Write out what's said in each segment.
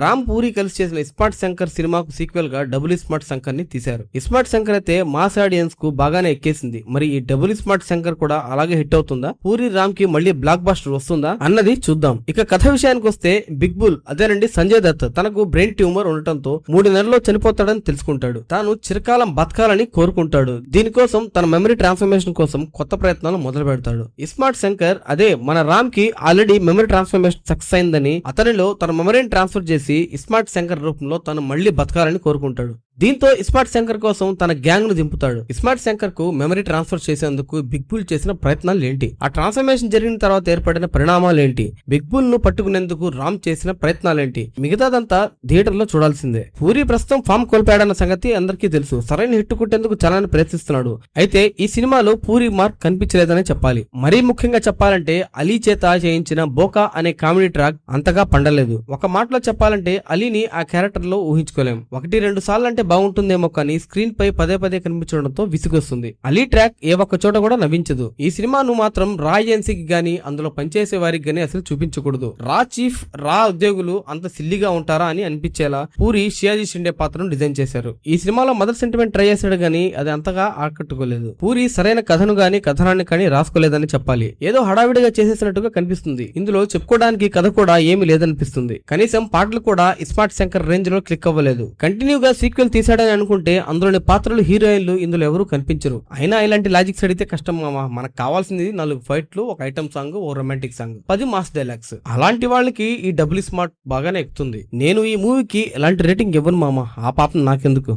రామ్ పూరి కలిసి చేసిన ఇస్మార్ట్ శంకర్ సినిమాకు సీక్వెల్గా డబుల్ ఇస్మార్ట్ శంకర్ని తీశారు ఇస్మార్ట్ శంకర్ అయితే మాస్ ఆడియన్స్కు బాగానే ఎక్కేసింది. మరి ఈ డబుల్ ఇస్మార్ట్ శంకర్ కూడా అలాగే హిట్ అవుతుందా? పూరి రామ్కి మళ్ళీ బ్లాక్ బాస్టర్ వస్తుందా? అన్నది చూద్దాం. ఇక కథ విషయానికి వస్తే బిగ్ బుల్ అదేనండి సంజయ్ దత్. తనకు బ్రెయిన్ ట్యూమర్ ఉండటంతో మూడు నెలల్లో చనిపోతాడని తెలుసుకుంటాడు. తాను చిరకాలం బతకాలని కోరుకుంటాడు. దీనికోసం తన మెమరీ ట్రాన్స్ఫర్మేషన్ కోసం కొత్త ప్రయత్నాలు మొదలు పెడతాడు. ఇస్మార్ట్ శంకర్ అదే మన రామ్కి ఆల్రెడీ మెమరీ ట్రాన్స్ఫర్మేషన్ సక్సెస్ అయిందని అతనిలో తన మెమరీని ట్రాన్స్ఫర్ చేసి ఇస్మార్ట్ శంకర్ రూపంలో తను మళ్ళీ బతకాలని కోరుకుంటాడు. దీంతో ఇస్మార్ట్ శంకర్ కోసం తన గ్యాంగ్ను దింపుతాడు. ఇస్మార్ట్ శంకర్కు మెమరీ ట్రాన్స్ఫర్ చేసేందుకు బిగ్ బుల్ చేసిన ప్రయత్నాలు ఏంటి ఆ ట్రాన్స్ఫర్మేషన్ జరిగిన తర్వాత ఏర్పడిన పరిణామాలు ఏంటి బిగ్ బుల్ను పట్టుకునేందుకు రామ్ చేసిన ప్రయత్నాలేంటి? మిగతాదంతా థియేటర్లో చూడాల్సిందే. పూరి ప్రస్తుతం ఫామ్ కోల్పోయాడన్న సంగతి అందరికీ తెలుసు. సరైన హిట్ కొట్టేందుకు చాలా ప్రయత్నిస్తున్నాడు. అయితే ఈ సినిమాలో పూరి మార్క్ కనిపించలేదనే చెప్పాలి. మరీ ముఖ్యంగా చెప్పాలంటే అలీ చేత చేయించిన బోకా అనే కామెడీ ట్రాక్ అంతగా పండలేదు. ఒక మాటలో చెప్పాలంటే అలీని ఆ క్యారెక్టర్లో ఊహించుకోలేం. ఒకటి రెండు సార్లు అంటే బాగుంటుందేమో కానీ స్క్రీన్ పై పదే పదే కనిపించడంతో విసుగొస్తుంది. అలీ ట్రాక్ ఏ ఒక్క చోట కూడా నవ్వించదు. ఈ సినిమాను మాత్రం రా ఏజెన్సీకి గానీ అందులో పనిచేసే వారికి గానీ అసలు చూపించకూడదు. రా చీఫ్ రా ఉద్యోగులు అంత సిల్లిగా ఉంటారా అని అనిపించేలా పూరి షియాజీ షిండే పాత్రను డిజైన్ చేశారు. ఈ సినిమాలో మదర్ సెంటిమెంట్ ట్రై చేశాడు గానీ అది అంతగా ఆకట్టుకోలేదు. పూరి సరైన కథను గాని కథనాన్ని కానీ రాసుకోలేదని చెప్పాలి. ఏదో హడావిడిగా చేసేసినట్టుగా కనిపిస్తుంది. ఇందులో చెప్పుకోవడానికి కథ కూడా ఏమీ లేదనిపిస్తుంది. కనీసం పాటలు కూడా ఇస్మార్ట్ శంకర్ రేంజ్లో క్లిక్ అవ్వలేదు. కంటిన్యూగా సీక్వెల్ తీసాడని అనుకుంటే అందులోని పాత్రలు హీరోయిన్లు ఇందులో ఎవరు కనిపించరు. అయినా ఇలాంటి లాజిక్స్ అడిగితే కష్టం మామ. మనకు కావాల్సింది నాలుగు ఫైట్లు ఒక ఐటమ్ సాంగ్ ఓ రొమాంటిక్ సాంగ్. పది మాస్ డైలాగ్స్. అలాంటి వాళ్ళకి ఈ డబుల్ స్మార్ట్ బాగానే ఎక్కుతుంది. నేను ఈ మూవీకి ఎలాంటి రేటింగ్ ఇవ్వను మామ. ఆ పాపం నాకెందుకు?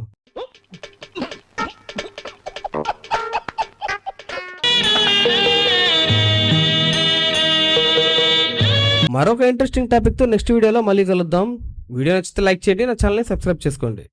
మరొక ఇంట్రెస్టింగ్ టాపిక్తో నెక్స్ట్ వీడియోలో మళ్ళీ కలుద్దాం. వీడియో నచ్చితే లైక్ చేయండి నా ఛానల్ని సబ్స్క్రైబ్ చేసుకోండి.